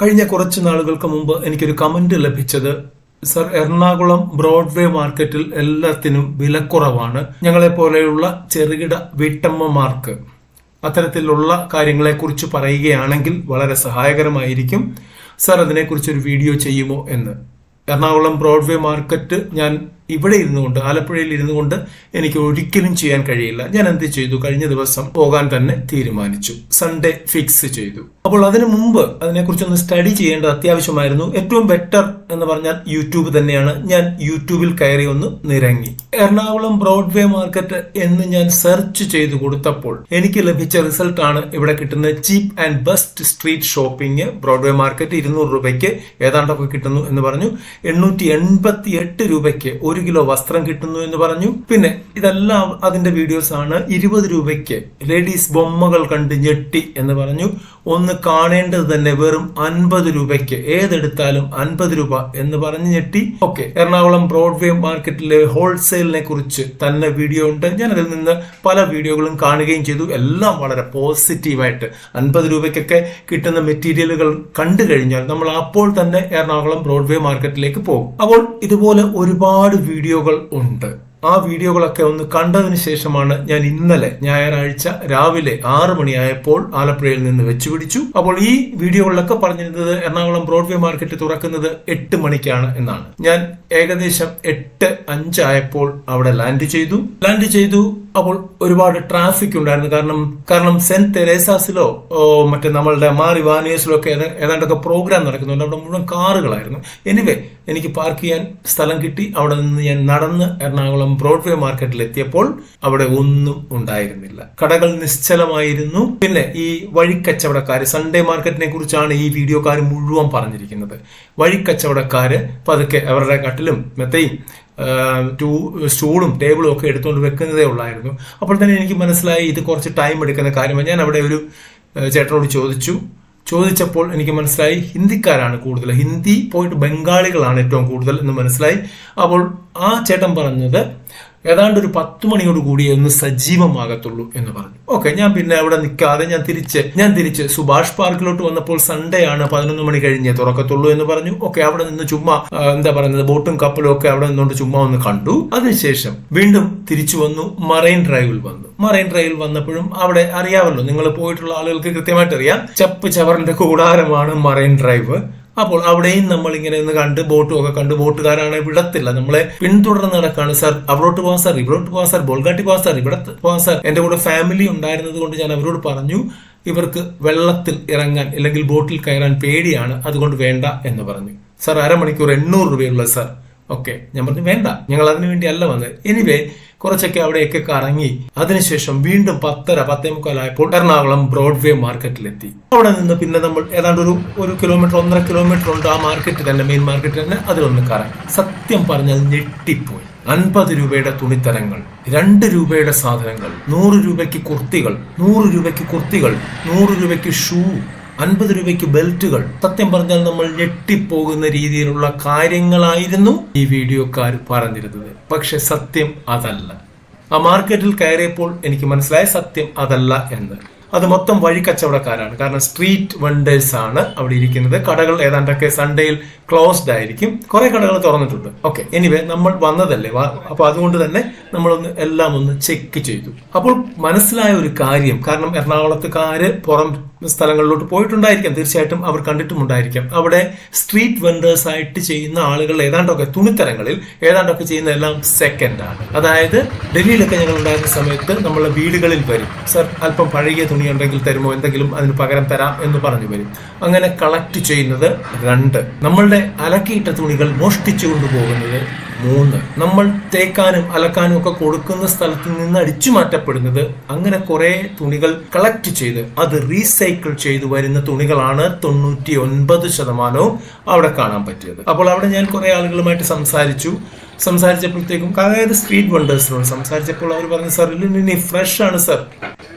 കഴിഞ്ഞ കുറച്ച് നാളുകൾക്ക് മുമ്പ് എനിക്കൊരു കമന്റ് ലഭിച്ചത് സർ എറണാകുളം ബ്രോഡ്വേ മാർക്കറ്റിൽ എല്ലാത്തിനും വിലക്കുറവാണ്. ഞങ്ങളെ പോലെയുള്ള ചെറുകിട വീട്ടമ്മമാർക്ക് അത്തരത്തിലുള്ള കാര്യങ്ങളെക്കുറിച്ച് പറയുകയാണെങ്കിൽ വളരെ സഹായകരമായിരിക്കും. സർ അതിനെക്കുറിച്ച് ഒരു വീഡിയോ ചെയ്യുമോ എന്ന്. എറണാകുളം ബ്രോഡ്വേ മാർക്കറ്റ് ഞാൻ ഇവിടെ ഇരുന്നു കൊണ്ട് ആലപ്പുഴയിൽ ഇരുന്നു കൊണ്ട് എനിക്ക് ഒരിക്കലും ചെയ്യാൻ കഴിയില്ല. ഞാൻ എന്ത് ചെയ്തു? കഴിഞ്ഞ ദിവസം പോകാൻ തന്നെ തീരുമാനിച്ചു. സൺഡേ ഫിക്സ് ചെയ്തു. അപ്പോൾ അതിനു മുമ്പ് അതിനെക്കുറിച്ചൊന്ന് സ്റ്റഡി ചെയ്യേണ്ടത് അത്യാവശ്യമായിരുന്നു. ഏറ്റവും ബെറ്റർ എന്ന് പറഞ്ഞാൽ യൂട്യൂബ് തന്നെയാണ്. ഞാൻ യൂട്യൂബിൽ കയറി ഒന്ന് നിരങ്ങി. എറണാകുളം ബ്രോഡ്വേ മാർക്കറ്റ് എന്ന് ഞാൻ സെർച്ച് ചെയ്തു കൊടുത്തപ്പോൾ എനിക്ക് ലഭിച്ച റിസൾട്ട് ആണ് ഇവിടെ കിട്ടുന്ന cheap and best street shopping Broadway market ഇരുന്നൂറ് രൂപയ്ക്ക് ഏതാണ്ടൊക്കെ കിട്ടുന്നു എന്ന് പറഞ്ഞു. എണ്ണൂറ്റി എൺപത്തി എട്ട് രൂപയ്ക്ക് ഒരു കിലോ വസ്ത്രം കിട്ടുന്നു എന്ന് പറഞ്ഞു. പിന്നെ ഇതെല്ലാം അതിന്റെ വീഡിയോസ് ആണ്. ഇരുപത് രൂപയ്ക്ക് ലേഡീസ് ബൊമ്മകൾ കണ്ട് ഞെട്ടി എന്ന് പറഞ്ഞു. ഒന്ന് കാണേണ്ടത് തന്നെ വെറും അൻപത് രൂപയ്ക്ക്. ഏതെടുത്താലും അൻപത് രൂപ എന്ന് പറഞ്ഞ് ഞെട്ടി. ഓക്കെ എറണാകുളം ബ്രോഡ്വേ മാർക്കറ്റിലെ ഹോൾസെയിലിനെ കുറിച്ച് തന്നെ വീഡിയോ ഉണ്ട്. ഞാൻ അതിൽ നിന്ന് പല വീഡിയോകളും കാണുകയും ചെയ്തു. എല്ലാം വളരെ പോസിറ്റീവായിട്ട് അൻപത് രൂപയ്ക്കൊക്കെ കിട്ടുന്ന മെറ്റീരിയലുകൾ കണ്ടു കഴിഞ്ഞാൽ നമ്മൾ അപ്പോൾ തന്നെ എറണാകുളം ബ്രോഡ്വേ മാർക്കറ്റിലേക്ക് പോകും. അപ്പോൾ ഇതുപോലെ ഒരുപാട് വീഡിയോകൾ ഉണ്ട്. ആ വീഡിയോകളൊക്കെ ഒന്ന് കണ്ടതിന് ശേഷമാണ് ഞാൻ ഇന്നലെ ഞായറാഴ്ച രാവിലെ ആറ് മണിയായപ്പോൾ ആലപ്പുഴയിൽ നിന്ന് വെച്ചുപിടിച്ചു. അപ്പോൾ ഈ വീഡിയോകളിലൊക്കെ പറഞ്ഞിരുന്നത് എറണാകുളം ബ്രോഡ്വേ മാർക്കറ്റ് തുറക്കുന്നത് എട്ട് മണിക്കാണ് എന്നാണ്. ഞാൻ ഏകദേശം എട്ട് അഞ്ചായപ്പോൾ അവിടെ ലാൻഡ് ചെയ്തു. ലാൻഡ് ചെയ്തു. അപ്പോൾ ഒരുപാട് ട്രാഫിക് ഉണ്ടായിരുന്നു. കാരണം കാരണം സെന്റ് തെരേസാസിലോ മറ്റേ നമ്മളുടെ മാറി വാനിയസിലോ ഒക്കെ ഏതാ- ഏതാണ്ടൊക്കെ പ്രോഗ്രാം നടക്കുന്നുണ്ട്. അവിടെ മുഴുവൻ കാറുകളായിരുന്നു. എനിവേ എനിക്ക് പാർക്ക് ചെയ്യാൻ സ്ഥലം കിട്ടി. അവിടെ നിന്ന് ഞാൻ നടന്ന് എറണാകുളം ബ്രോഡ്വേ മാർക്കറ്റിൽ എത്തിയപ്പോൾ അവിടെ ഒന്നും ഉണ്ടായിരുന്നില്ല. കടകൾ നിശ്ചലമായിരുന്നു. പിന്നെ ഈ വഴിക്കച്ചവടക്കാർ സൺഡേ മാർക്കറ്റിനെ കുറിച്ചാണ് ഈ വീഡിയോക്കാർ മുഴുവൻ പറഞ്ഞിരിക്കുന്നത്. വഴിക്കച്ചവടക്കാര് പതുക്കെ അവരുടെ കട്ടിലും മെത്തയും ടൂ സ്റ്റൂളും ടേബിളും ഒക്കെ എടുത്തുകൊണ്ട് വെക്കുന്നതേ ഉള്ളായിരുന്നു. അപ്പോൾ തന്നെ എനിക്ക് മനസ്സിലായി ഇത് കുറച്ച് ടൈം എടുക്കുന്ന കാര്യമാണ്. ഞാൻ അവിടെ ഒരു ചേട്ടനോട് ചോദിച്ചു. ചോദിച്ചപ്പോൾ എനിക്ക് മനസ്സിലായി ഹിന്ദിക്കാരാണ് കൂടുതൽ. ഹിന്ദി പോയിട്ട് ബംഗാളികളാണ് ഏറ്റവും കൂടുതൽ എന്ന് മനസ്സിലായി. അപ്പോൾ ആ ചേട്ടൻ പറഞ്ഞത് ഏതാണ്ട് ഒരു പത്ത് മണിയോട് കൂടി ഒന്ന് സജീവമാകത്തുള്ളൂ എന്ന് പറഞ്ഞു. ഓക്കെ ഞാൻ പിന്നെ അവിടെ നിൽക്കാതെ ഞാൻ തിരിച്ച് ഞാൻ തിരിച്ച് സുഭാഷ് പാർക്കിലോട്ട് വന്നപ്പോൾ സൺഡേ ആണ് പതിനൊന്ന് മണി കഴിഞ്ഞേ തുറക്കത്തുള്ളൂ എന്ന് പറഞ്ഞു. ഓക്കെ അവിടെ നിന്ന് ചുമ്മാ എന്താ പറയുന്നത് ബോട്ടും കപ്പലും ഒക്കെ അവിടെ നിന്നുകൊണ്ട് ചുമ്മാ ഒന്ന് കണ്ടു. അതിനുശേഷം വീണ്ടും തിരിച്ചു വന്നു മറൈൻ ഡ്രൈവിൽ വന്നു. മറൈൻ ഡ്രൈവിൽ വന്നപ്പോഴും അവിടെ അറിയാമല്ലോ നിങ്ങൾ പോയിട്ടുള്ള ആളുകൾക്ക് കൃത്യമായിട്ട് അറിയാം ചപ്പ് ചവറിന്റെ കൂടാരമാണ് മറൈൻ ഡ്രൈവ്. അപ്പോൾ അവിടെയും നമ്മൾ ഇങ്ങനെ ഒന്ന് കണ്ട് ബോട്ടും ഒക്കെ കണ്ട് ബോട്ടുകാരാണ് വിടത്തില്ല. നമ്മളെ പിന്തുടർന്ന് നടക്കാണ് സർ. അവിടോട്ട് പോവാൻ സാർ ഇവിടോട്ട് പോവാൻ സാർ ബോൾഗാട്ടി പോവാൻ സാർ ഇവിടെ പോവാൻ സാർ. എന്റെ കൂടെ ഫാമിലി ഉണ്ടായിരുന്നത് കൊണ്ട് ഞാൻ അവരോട് പറഞ്ഞു ഇവർക്ക് വെള്ളത്തിൽ ഇറങ്ങാൻ അല്ലെങ്കിൽ ബോട്ടിൽ കയറാൻ പേടിയാണ് അതുകൊണ്ട് വേണ്ട എന്ന് പറഞ്ഞു. സാർ അരമണിക്കൂർ എണ്ണൂറ് രൂപയുള്ള സാർ. ഓക്കെ. ഞാൻ പറഞ്ഞു വേണ്ട. ഞങ്ങൾ അതിനു വേണ്ടി അല്ല വന്നത്. എനിവേ കുറച്ചൊക്കെ അവിടെയൊക്കെ കറങ്ങി. അതിനുശേഷം വീണ്ടും പത്തര പത്തേ മുക്കാലായപ്പോൾ എറണാകുളം ബ്രോഡ്വേ മാർക്കറ്റിലെത്തി. അവിടെ നിന്ന് പിന്നെ നമ്മൾ ഏതാണ്ട് ഒരു ഒരു കിലോമീറ്റർ ഒന്നര കിലോമീറ്റർ ഉണ്ട് ആ മാർക്കറ്റ് തന്നെ മെയിൻ മാർക്കറ്റ് തന്നെ അതിലൊന്ന് കറങ്ങി. സത്യം പറഞ്ഞാൽ ഞെട്ടിപ്പോയി. അൻപത് രൂപയുടെ തുണിത്തരങ്ങൾ രണ്ട് രൂപയുടെ സാധനങ്ങൾ നൂറ് രൂപയ്ക്ക് കുർത്തികൾ നൂറ് രൂപയ്ക്ക് കുർത്തികൾ നൂറ് രൂപയ്ക്ക് ഷൂ അൻപത് രൂപയ്ക്ക് ബെൽറ്റുകൾ. സത്യം പറഞ്ഞാൽ നമ്മൾ ഞെട്ടിപ്പോകുന്ന രീതിയിലുള്ള കാര്യങ്ങളായിരുന്നു ഈ വീഡിയോക്കാർ പറഞ്ഞിരുന്നത്. പക്ഷെ സത്യം അതല്ല. ആ മാർക്കറ്റിൽ കയറിയപ്പോൾ എനിക്ക് മനസ്സിലായ സത്യം അതല്ല എന്ന്. അത് മൊത്തം വഴി കച്ചവടക്കാരാണ് കാരണം സ്ട്രീറ്റ് വെണ്ടേഴ്സ് ആണ് അവിടെ ഇരിക്കുന്നത്. കടകൾ ഏതാണ്ടൊക്കെ സൺഡേയിൽ ക്ലോസ്ഡ് ആയിരിക്കും. കുറെ കടകൾ തുറന്നിട്ടുണ്ട്. ഓക്കെ എനിവേ നമ്മൾ വന്നതല്ലേ? അപ്പൊ അതുകൊണ്ട് തന്നെ നമ്മളൊന്ന് എല്ലാം ഒന്ന് ചെക്ക് ചെയ്തു. അപ്പോൾ മനസ്സിലായ ഒരു കാര്യം കാരണം എറണാകുളത്തുകാര് പുറം സ്ഥലങ്ങളിലോട്ട് പോയിട്ടുണ്ടായിരിക്കാം. തീർച്ചയായിട്ടും അവർ കണ്ടിട്ടുമുണ്ടായിരിക്കാം അവിടെ സ്ട്രീറ്റ് വെൻഡേഴ്സ് ആയിട്ട് ചെയ്യുന്ന ആളുകൾ ഏതാണ്ടൊക്കെ തുണിത്തരങ്ങളിൽ ഏതാണ്ടൊക്കെ ചെയ്യുന്ന എല്ലാം സെക്കൻഡ് ആണ്. അതായത് ഡൽഹിയിലൊക്കെ ഞങ്ങൾ ഉണ്ടായിരുന്ന സമയത്ത് നമ്മളെ വീടുകളിൽ വരും. സർ അല്പം പഴകിയ തുണി ഉണ്ടെങ്കിൽ തരുമോ? എന്തെങ്കിലും അതിന് പകരം തരാം എന്ന് പറഞ്ഞു വരും. അങ്ങനെ കളക്ട് ചെയ്യുന്നത് രണ്ട്. നമ്മളുടെ അലക്കിയിട്ട തുണികൾ മോഷ്ടിച്ചു കൊണ്ടുപോകുന്നത് മൂന്ന്. നമ്മൾ തേക്കാനും അലക്കാനും ഒക്കെ കൊടുക്കുന്ന സ്ഥലത്ത് നിന്ന് അടിച്ചു മാറ്റപ്പെടുന്നത് അങ്ങനെ കുറെ തുണികൾ കളക്ട് ചെയ്ത് അത് റീസൈക്കിൾ ചെയ്തു വരുന്ന തുണികളാണ് തൊണ്ണൂറ്റി ഒൻപത് ശതമാനവും അവിടെ കാണാൻ പറ്റിയത്. അപ്പോൾ അവിടെ ഞാൻ കുറെ ആളുകളുമായിട്ട് സംസാരിച്ചു. സംസാരിച്ചപ്പോഴത്തേക്കും അതായത് സ്ട്രീറ്റ് വെണ്ടേഴ്സിനോട് സംസാരിച്ചപ്പോൾ അവർ പറഞ്ഞു സാർ ഇനി ഫ്രഷ് ആണ് സാർ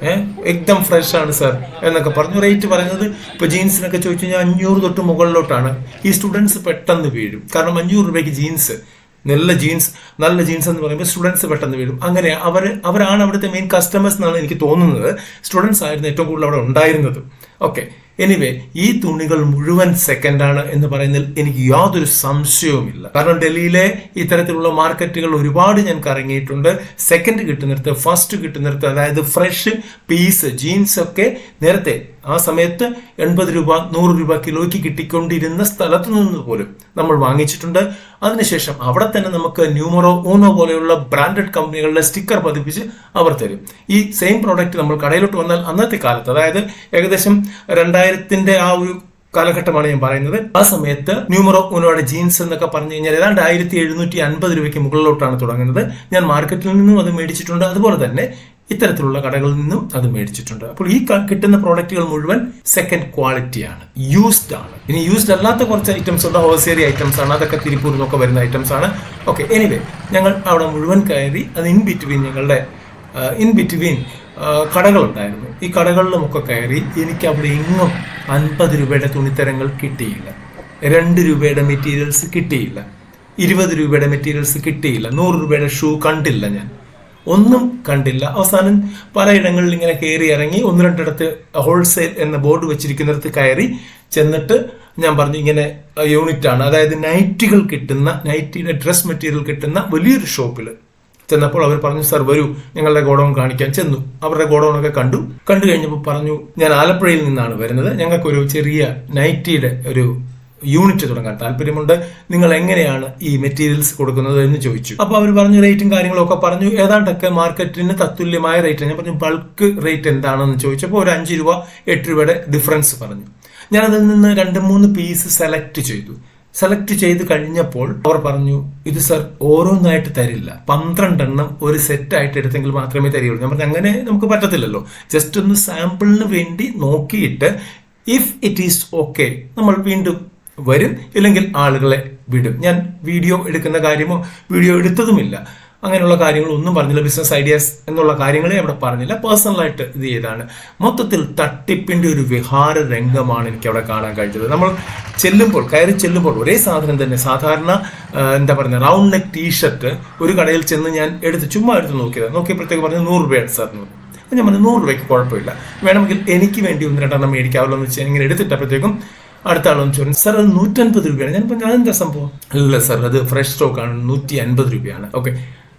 ഏഹ് എക്ദം ഫ്രഷ് ആണ് സാർ എന്നൊക്കെ പറഞ്ഞു. റേറ്റ് പറയുന്നത് ഇപ്പൊ ജീൻസിനൊക്കെ ചോദിച്ചു കഴിഞ്ഞാൽ അഞ്ഞൂറ് തൊട്ട് മുകളിലോട്ടാണ്. ഈ സ്റ്റുഡൻസ് പെട്ടെന്ന് വീഴും. കാരണം അഞ്ഞൂറ് രൂപയ്ക്ക് ജീൻസ് നല്ല ജീൻസ് നല്ല ജീൻസ് എന്ന് പറയുമ്പോൾ സ്റ്റുഡൻസ് പെട്ടെന്ന് വീഴും. അങ്ങനെ അവർ അവരാണ് അവിടുത്തെ മെയിൻ കസ്റ്റമേഴ്സ് എന്നാണ് എനിക്ക് തോന്നുന്നത്. സ്റ്റുഡൻസ് ആയിരുന്നു ഏറ്റവും കൂടുതൽ അവിടെ ഉണ്ടായിരുന്നത്. ഓക്കെ എനിവേ ഈ തുണികൾ മുഴുവൻ സെക്കൻഡ് ആണ് എന്ന് പറയുന്നതിൽ എനിക്ക് യാതൊരു സംശയവുമില്ല. കാരണം ഡൽഹിയിലെ ഇത്തരത്തിലുള്ള മാർക്കറ്റുകൾ ഒരുപാട് ഞാൻ കറങ്ങിയിട്ടുണ്ട്. സെക്കൻഡ് കിട്ടുന്നിടത്ത് ഫസ്റ്റ് കിട്ടുന്നിടത്ത് അതായത് ഫ്രഷ് പീസ് ജീൻസ് ഒക്കെ നേരത്തെ ആ സമയത്ത് എൺപത് രൂപ നൂറ് രൂപ കിലോയ്ക്ക് കിട്ടിക്കൊണ്ടിരുന്ന സ്ഥലത്ത് നിന്ന് പോലും നമ്മൾ വാങ്ങിച്ചിട്ടുണ്ട്. അതിനുശേഷം അവിടെ തന്നെ നമുക്ക് ന്യൂമറോ ഊണോ പോലെയുള്ള ബ്രാൻഡഡ് കമ്പനികളുടെ സ്റ്റിക്കർ പതിപ്പിച്ച് അവർ തരും. ഈ സെയിം പ്രോഡക്റ്റ് നമ്മൾ കടയിലോട്ട് വന്നാൽ അന്നത്തെ കാലത്ത് അതായത് ഏകദേശം രണ്ടായിരത്തിന്റെ ആ ഒരു കാലഘട്ടമാണ് ഞാൻ പറയുന്നത്. ആ സമയത്ത് ന്യൂമറോ ഊനോയുടെ ജീൻസ് എന്നൊക്കെ പറഞ്ഞു കഴിഞ്ഞാൽ ഏതാണ്ട് ആയിരത്തി എഴുന്നൂറ്റി അൻപത് രൂപയ്ക്ക് മുകളിലോട്ടാണ് തുടങ്ങുന്നത്. ഞാൻ മാർക്കറ്റിൽ നിന്നും അത് മേടിച്ചിട്ടുണ്ട്. അതുപോലെ തന്നെ ഇത്തരത്തിലുള്ള കടകളിൽ നിന്നും അത് മേടിച്ചിട്ടുണ്ട്. അപ്പോൾ ഈ കിട്ടുന്ന പ്രോഡക്റ്റുകൾ മുഴുവൻ സെക്കൻഡ് ക്വാളിറ്റിയാണ് യൂസ്ഡ് ആണ്. ഇനി യൂസ്ഡ് അല്ലാത്ത കുറച്ച് ഐറ്റംസ് ഉണ്ട്. ഹോൾസേരി ഐറ്റംസ് ആണ്. അതൊക്കെ തിരുപ്പൂരിൽ നിന്നൊക്കെ വരുന്ന ഐറ്റംസ് ആണ്. ഓക്കെ എനിവേ ഞങ്ങൾ അവിടെ മുഴുവൻ കയറി അത് ഇൻ ബിറ്റ്വീൻ ഞങ്ങളുടെ ഇൻ ബിറ്റ്വീൻ കടകളുണ്ടായിരുന്നു. ഈ കടകളിലുമൊക്കെ കയറി എനിക്ക് അവിടെ എങ്ങും അൻപത് രൂപയുടെ തുണിത്തരങ്ങൾ കിട്ടിയില്ല. രണ്ട് രൂപയുടെ മെറ്റീരിയൽസ് കിട്ടിയില്ല. ഇരുപത് രൂപയുടെ മെറ്റീരിയൽസ് കിട്ടിയില്ല. നൂറ് രൂപയുടെ ഷൂ കണ്ടില്ല ഞാൻ. ഒന്നും കണ്ടില്ല. അവസാനം പലയിടങ്ങളിൽ ഇങ്ങനെ കയറി ഇറങ്ങി ഒന്ന് രണ്ടിടത്ത് ഹോൾസെയിൽ എന്ന ബോർഡ് വെച്ചിരിക്കുന്നിടത്ത് കയറി ചെന്നിട്ട് ഞാൻ പറഞ്ഞു ഇങ്ങനെ യൂണിറ്റ് ആണ്. അതായത് നൈറ്റികൾ കിട്ടുന്ന നൈറ്റിയുടെ ഡ്രസ് മെറ്റീരിയൽ കിട്ടുന്ന വലിയൊരു ഷോപ്പിൽ ചെന്നപ്പോൾ അവർ പറഞ്ഞു സർ വരൂ ഞങ്ങളുടെ ഗോഡൗൺ കാണിക്കാൻ. ചെന്നു. അവരുടെ ഗോഡൗണൊക്കെ കണ്ടു. കണ്ടു കഴിഞ്ഞപ്പോൾ പറഞ്ഞു ഞാൻ ആലപ്പുഴയിൽ നിന്നാണ് വരുന്നത്. ഞങ്ങൾക്കൊരു ചെറിയ നൈറ്റിയുടെ ഒരു യൂണിറ്റ് തുടങ്ങാൻ താല്പര്യമുണ്ട്. നിങ്ങൾ എങ്ങനെയാണ് ഈ മെറ്റീരിയൽസ് കൊടുക്കുന്നത് എന്ന് ചോദിച്ചു. അപ്പോൾ അവർ പറഞ്ഞു റേറ്റും കാര്യങ്ങളൊക്കെ പറഞ്ഞു. ഏതാണ്ടൊക്കെ മാർക്കറ്റിന് തത്തുല്യമായ റേറ്റ് ഞാൻ പറഞ്ഞു ബൾക്ക് റേറ്റ് എന്താണെന്ന് ചോദിച്ചപ്പോൾ ഒരു അഞ്ച് രൂപ എട്ട് രൂപയുടെ ഡിഫറൻസ് പറഞ്ഞു. ഞാൻ അതിൽ നിന്ന് രണ്ട് മൂന്ന് പീസ് സെലക്ട് ചെയ്തു. സെലക്ട് ചെയ്ത് കഴിഞ്ഞപ്പോൾ അവർ പറഞ്ഞു ഇത് സർ ഓരോന്നായിട്ട് തരില്ല. പന്ത്രണ്ടെണ്ണം ഒരു സെറ്റ് ആയിട്ട് എടുത്തെങ്കിൽ മാത്രമേ തരികയുള്ളൂ. ഞാൻ പറഞ്ഞു അങ്ങനെ നമുക്ക് പറ്റത്തില്ലല്ലോ. ജസ്റ്റ് ഒന്ന് സാമ്പിളിന് വേണ്ടി നോക്കിയിട്ട് ഇഫ് ഇറ്റ് ഈസ് ഓക്കെ നമ്മൾ വീണ്ടും വരും ഇല്ലെങ്കിൽ ആളുകളെ വിടും. ഞാൻ വീഡിയോ എടുക്കുന്ന കാര്യമോ വീഡിയോ എടുത്തതുമില്ല. അങ്ങനെയുള്ള കാര്യങ്ങളൊന്നും പറഞ്ഞില്ല. ബിസിനസ് ഐഡിയാസ് എന്നുള്ള കാര്യങ്ങളെ അവിടെ പറഞ്ഞില്ല. പേഴ്സണലായിട്ട് ഇത് ചെയ്താണ്. മൊത്തത്തിൽ തട്ടിപ്പിന്റെ ഒരു വിഹാര രംഗമാണ് എനിക്ക് അവിടെ കാണാൻ കഴിഞ്ഞത്. നമ്മൾ ചെല്ലുമ്പോൾ കയറി ചെല്ലുമ്പോൾ ഒരേ സാധനം തന്നെ. സാധാരണ എന്താ പറയുക റൗണ്ട് നെക്ക് ടീഷർട്ട് ഒരു കടയിൽ ചെന്ന് ഞാൻ എടുത്ത് ചുമ്മാ എടുത്ത് നോക്കിയത്. നോക്കിയപ്പോഴത്തേക്ക് പറഞ്ഞു നൂറ് രൂപയാണ് സാർ ഞാൻ പറഞ്ഞു നൂറ് രൂപയ്ക്ക് കുഴപ്പമില്ല. വേണമെങ്കിൽ എനിക്ക് വേണ്ടി ഒന്ന് രണ്ടെണ്ണം മേടിക്കാമല്ലോ വെച്ചാൽ ഇങ്ങനെ എടുത്തിട്ടപ്പോഴത്തേക്കും അടുത്ത ആളൊന്ന് ചോദിച്ചു സാർ അത് നൂറ്റൻപത് രൂപയാണ്. ഞാൻ പറഞ്ഞു അതെന്താ സംഭവം? അല്ല സാർ അത് ഫ്രഷ് സ്റ്റോക്ക് ആണ് നൂറ്റി അൻപത് രൂപയാണ്. ഓക്കെ.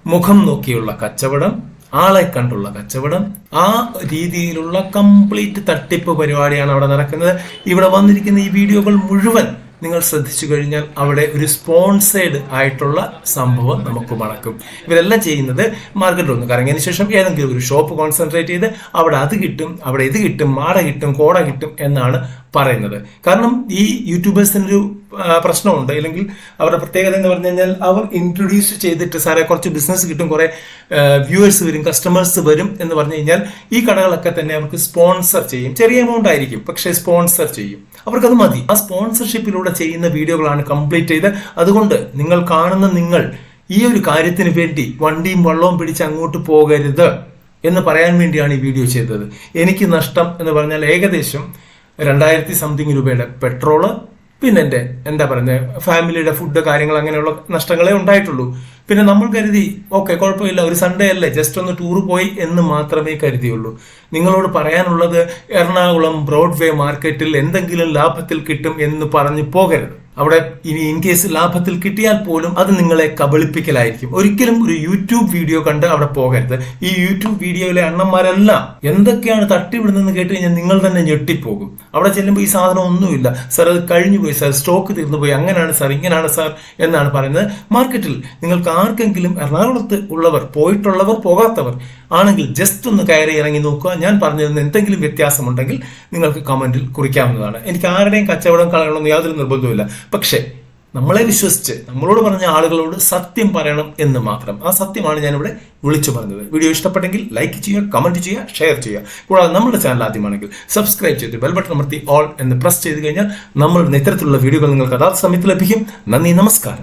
മുഖം നോക്കിയുള്ള കച്ചവടം ആളെ കണ്ടുള്ള കച്ചവടം ആ രീതിയിലുള്ള കംപ്ലീറ്റ് തട്ടിപ്പ് പരിപാടിയാണ് അവിടെ നടക്കുന്നത്. ഇവിടെ വന്നിരിക്കുന്ന ഈ വീഡിയോകൾ മുഴുവൻ നിങ്ങൾ ശ്രദ്ധിച്ചു കഴിഞ്ഞാൽ അവിടെ ഒരു സ്പോൺസേഡ് ആയിട്ടുള്ള സംഭവം നമുക്ക് മണക്കും. ഇവരെല്ലാം ചെയ്യുന്നത് മാർക്കറ്റിൽ ഒന്ന് കറങ്ങിയതിന് ശേഷം ഏതെങ്കിലും ഒരു ഷോപ്പ് കോൺസെൻട്രേറ്റ് ചെയ്ത് അവിടെ അത് കിട്ടും അവിടെ ഇത് കിട്ടും മാട കിട്ടും കോട കിട്ടും എന്നാണ് പറയുന്നത്. കാരണം ഈ യൂട്യൂബേഴ്സിനൊരു പ്രശ്നമുണ്ട്. അല്ലെങ്കിൽ അവരുടെ പ്രത്യേകത എന്ന് പറഞ്ഞു കഴിഞ്ഞാൽ അവർ ഇൻട്രൊഡ്യൂസ് ചെയ്തിട്ട് സാറേ കുറച്ച് ബിസിനസ് കിട്ടും കുറെ വ്യൂവേഴ്സ് വരും കസ്റ്റമേഴ്സ് വരും എന്ന് പറഞ്ഞു കഴിഞ്ഞാൽ ഈ കടകളൊക്കെ തന്നെ അവർക്ക് സ്പോൺസർ ചെയ്യും. ചെറിയ എമൗണ്ട് ആയിരിക്കും പക്ഷേ സ്പോൺസർ ചെയ്യും. അവർക്കത് മതി. ആ സ്പോൺസർഷിപ്പിലൂടെ ചെയ്യുന്ന വീഡിയോകളാണ് കംപ്ലീറ്റ് ചെയ്ത്. അതുകൊണ്ട് നിങ്ങൾ കാണുന്ന നിങ്ങൾ ഈ ഒരു കാര്യത്തിന് വേണ്ടി വണ്ടിയും വള്ളവും പിടിച്ച് അങ്ങോട്ട് പോകരുത് എന്ന് പറയാൻ വേണ്ടിയാണ് ഈ വീഡിയോ ചെയ്തത്. എനിക്ക് നഷ്ടം എന്ന് പറഞ്ഞാൽ ഏകദേശം രണ്ടായിരത്തി സംതിങ് രൂപയുടെ പെട്രോൾ പിന്നെ എന്റെ എന്താ പറയുന്നത് ഫാമിലിയുടെ ഫുഡ് കാര്യങ്ങൾ അങ്ങനെയുള്ള നഷ്ടങ്ങളെ ഉണ്ടായിട്ടുള്ളൂ. പിന്നെ നമ്മൾ കരുതി ഓക്കെ കുഴപ്പമില്ല ഒരു സൺഡേ അല്ലേ ജസ്റ്റ് ഒന്ന് ടൂർ പോയി എന്ന് മാത്രമേ കരുതിയുള്ളൂ. നിങ്ങളോട് പറയാനുള്ളത് എറണാകുളം ബ്രോഡ്വേ മാർക്കറ്റിൽ എന്തെങ്കിലും ലാഭത്തിൽ കിട്ടും എന്ന് പറഞ്ഞു പോകരുത്. അവിടെ ഇനി ഇൻ കേസ് ലാഭത്തിൽ കിട്ടിയാൽ പോലും അത് നിങ്ങളെ കബളിപ്പിക്കലായിരിക്കും. ഒരിക്കലും ഒരു യൂട്യൂബ് വീഡിയോ കണ്ട് അവിടെ പോകരുത്. ഈ യൂട്യൂബ് വീഡിയോയിലെ അണ്ണന്മാരെല്ലാം എന്തൊക്കെയാണ് തട്ടിവിടുന്നതെന്ന് കേട്ട് കഴിഞ്ഞാൽ നിങ്ങൾ തന്നെ ഞെട്ടിപ്പോകും. അവിടെ ചെല്ലുമ്പോൾ ഈ സാധനം ഒന്നുമില്ല. സാർ അത് കഴിഞ്ഞു പോയി സാർ സ്റ്റോക്ക് തീർന്നു പോയി അങ്ങനെയാണ് സാർ ഇങ്ങനെയാണ് സാർ എന്നാണ് പറയുന്നത്. മാർക്കറ്റിൽ നിങ്ങൾക്ക് ആർക്കെങ്കിലും എറണാകുളത്ത് ഉള്ളവർ പോയിട്ടുള്ളവർ പോകാത്തവർ ആണെങ്കിൽ ജസ്റ്റ് ഒന്ന് കയറി ഇറങ്ങി നോക്കുക. ഞാൻ പറഞ്ഞതിന് എന്തെങ്കിലും വ്യത്യാസമുണ്ടെങ്കിൽ നിങ്ങൾക്ക് കമന്റിൽ കുറിക്കാവുന്നതാണ്. എനിക്ക് ആരുടെയും കച്ചവടം കളയണമെന്ന് യാതൊരു നിർബന്ധവുമില്ല. പക്ഷേ നമ്മളെ വിശ്വസിച്ച് നമ്മളോട് പറഞ്ഞ ആളുകളോട് സത്യം പറയണം എന്ന് മാത്രം. ആ സത്യമാണ് ഞാനിവിടെ വിളിച്ചു പറഞ്ഞത്. വീഡിയോ ഇഷ്ടപ്പെട്ടെങ്കിൽ ലൈക്ക് ചെയ്യുക കമന്റ് ചെയ്യുക ഷെയർ ചെയ്യുക. കൂടാതെ നമ്മുടെ ചാനൽ ആദ്യമാണെങ്കിൽ സബ്സ്ക്രൈബ് ചെയ്ത് ബെൽ ബട്ടൺ അമർത്തി ഓൾ എന്ന് പ്രസ് ചെയ്ത് കഴിഞ്ഞാൽ നമ്മൾ ഇത്തരത്തിലുള്ള വീഡിയോകൾ നിങ്ങൾക്ക് അതാ സമയത്ത് ലഭിക്കും. നന്ദി നമസ്കാരം.